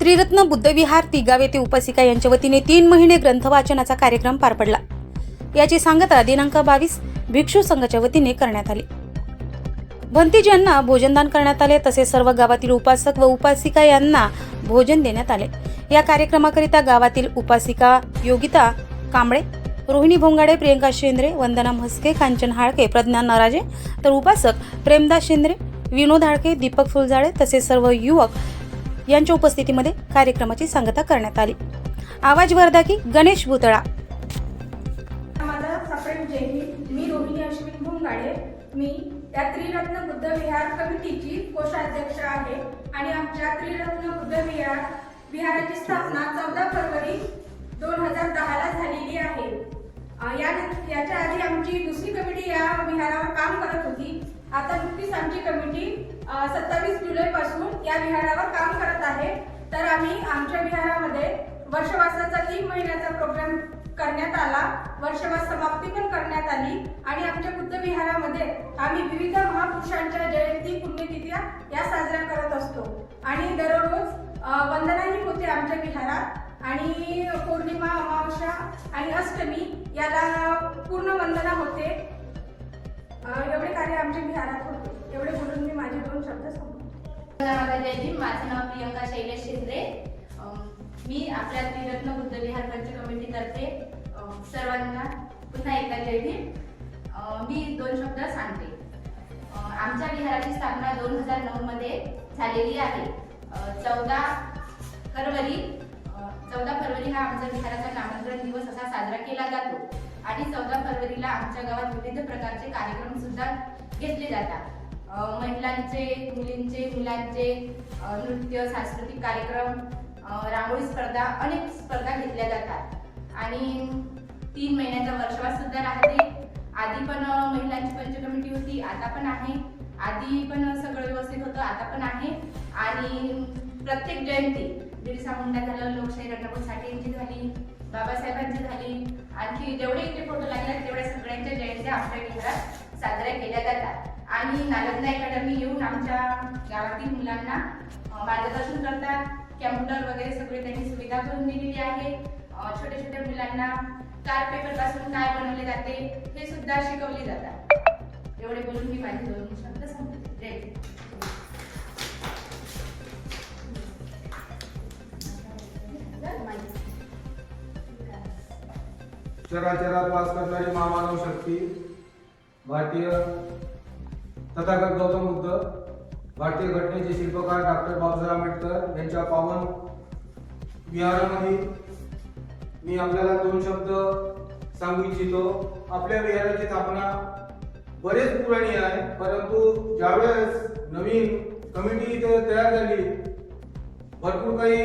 त्रिरत्न बुद्धविहार तिगाव येथे उपासिका यांच्या वतीने तीन महिने ग्रंथ वाचनाचा कार्यक्रम पार पडला. याची सांगता दिनांक बावीस भिक्षू संघाच्या वतीने करण्यात आली. भंतीज यांना भोजनदान करण्यात आले तसेच सर्व गावातील उपासक व उपासिका यांना भोजन देण्यात आले. या कार्यक्रमाकरिता गावातील उपासिका योगिता कांबळे रोहिणी भोंगाडे प्रियंका शेंद्रे वंदना म्हस्के कांचन हाळके प्रज्ञा नराजे तर उपासक प्रेमदास शेंद्रे विनोद हाळके दीपक फुलझाडे तसेच सर्व युवक यांच्या उपस्थितीमध्ये कार्यक्रमाची सांगता करण्यात आली. आवाज वर्धा की गणेश भुतळा. माझा मी रोहिणी अश्विन भोंगाडे. मी त्या त्रिरत्न बुद्ध विहार कमिटीची कोषाध्यक्ष आहे आणि आमच्या त्रिरत्न बुद्ध विहार विहाराची स्थापना चौदा फरवरी दोन हजार दहाला झालेली आहे. या याच्या आधी आमची दुसरी कमिटी या विहारावर काम करत होती. आता नुकतीच आमची कमिटी सत्तावीस जुलै पासून या विहारावर काम करत आहे. तर आम्ही आमच्या विहारामध्ये वर्षवासाचा तीन महिन्याचा प्रोग्राम करण्यात आला. वर्षवास समाप्ती पण करण्यात आली. आणि आमच्या बुद्ध विहारामध्ये आम्ही विविध महापुरुषांच्या जयंती पुण्यतिथ्या या साजऱ्या करत असतो. आणि दररोज वंदनाही होते आमच्या विहारात. आणि पौर्णिमा अमावस्या आणि अष्टमी याला पूर्ण वंदना होते. एवढे कार्य आमच्या आरात होते. एवढे बोलून मी माझे दोन शब्द संपवते. माझं नाव प्रियंका शैलेश शिंदे. मी आपल्या त्रिरत्न बुद्ध विहार पंच कमिटीतर्फे सर्वांना पुन्हा एकदा जय भीम. मी दोन शब्द सांगते. आमच्या विहाराची स्थापना दोन हजार नऊ मध्ये झालेली आहे. चौदा फरवरी चौदा फरवरी हा आमचा विहाराचा नामकरण दिवस असा साजरा केला जातो. आणि चौदा फरवरीला आमच्या गावात विविध प्रकारचे कार्यक्रम सुद्धा घेतले जातात. महिलांचे मुलींचे मुलांचे नृत्य सांस्कृतिक कार्यक्रम रांगोळी स्पर्धा अनेक स्पर्धा घेतल्या जातात. आणि तीन महिन्याचा वर्षवास सुद्धा राहते. आधी पण महिलांची पंच कमिटी होती आता पण आहे. आधी पण सगळं व्यवस्थित होतं आता पण आहे. आणि प्रत्येक जयंती बिरसा मुंडा झालं लोकशाही रणराव साठे यांची झाली. बाबासाहेबांची झाली. आणखी जेवढे इथे फोटो लागले तेवढ्या सगळ्यांच्या जयंत्या आमच्या विहारात साजऱ्या केल्या जातात. आणि नालंदा अकॅडमी येऊन आमच्या गावातील मुलांना मार्गदर्शन करतात. कॅम्प्युटर वगैरे सगळी त्यांनी सुविधा करून दिलेली आहे. छोट्या छोट्या मुलांना कार्ड पेपरपासून काय बनवले जाते हे सुद्धा शिकवले जातात. एवढे बोलून मी माझे दोन शब्द सांगते चराचरात वास करणारी महामानव शक्ती भारतीय तथागत गौतम बुद्ध भारतीय घटनेचे शिल्पकार डॉक्टर बाबासाहेब आंबेडकर यांच्या पावन विहारामध्ये मी आपल्याला दोन शब्द सांगू इच्छितो. आपल्या विहाराची स्थापना बरेच पुराणी आहे परंतु ज्यावेळेस नवीन कमिटी इथे तयार झाली भरपूर काही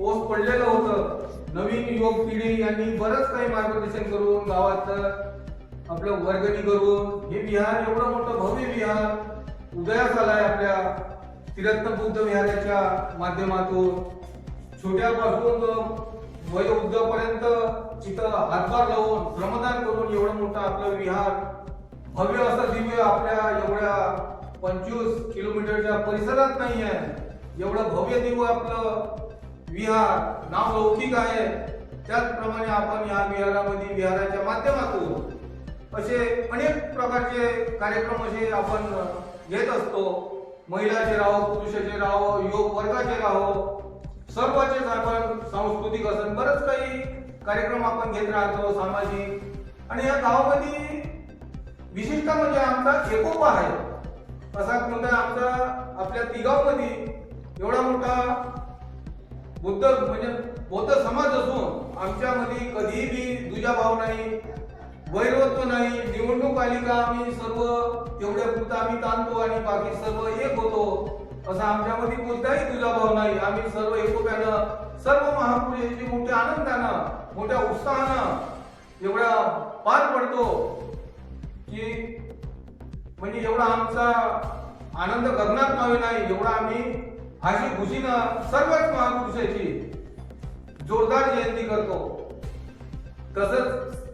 ओस पडलेलं होतं. नवीन युवक पिढी यांनी बरंच काही मार्गदर्शन करून गावाचं आपलं वर्गणी करून हे विहार एवढं मोठं भव्य विहार उदयास आलाय आपल्या तिरत्न बुद्ध विहाराच्या माध्यमातून. छोट्यापासून वयोवृद्धापर्यंत तिथं हातभार लावून श्रमदान करून एवढं मोठं आपलं विहार भव्य असं दिव्य आपल्या एवढ्या पंचवीस किलोमीटरच्या परिसरात नाही आहे एवढं भव्य दिव्य आपलं विहार नाव लौकिक आहे. त्याचप्रमाणे आपण या विहारामध्ये विहाराच्या माध्यमातून असे अनेक प्रकारचे कार्यक्रम असे आपण घेत असतो. महिलाचे राहो पुरुषाचे राहो योग वर्गाचे राहो सर्वांचेच आपण सांस्कृतिक असं बरंच काही कार्यक्रम आपण घेत राहतो सामाजिक. आणि या गावामध्ये विशेषतः म्हणजे आमचा एकोपा आहे. असा कोणता आमचा आपल्या तिगावमध्ये एवढा मोठा बुद्ध म्हणजे बौद्ध समाज असून आमच्यामध्ये कधीही बी दुजाभाव नाही वैरत्व नाही. निवडणूक आली का आम्ही सर्व तेवढ्या पुरता आम्ही ताणतो आणि बाकी सर्व एक होतो. असा आमच्यामध्ये कोणताही दुजाभाव नाही. आम्ही सर्व एकोप्यानं सर्व महापुरुषांची मोठ्या आनंदानं मोठ्या उत्साहानं एवढा पार पडतो की म्हणजे एवढा आमचा आनंद गगनात नव्हे नाही. एवढा आम्ही हाशी खुशीनं सर्वच महापुरुषाची जोरदार जयंती करतो. तसंच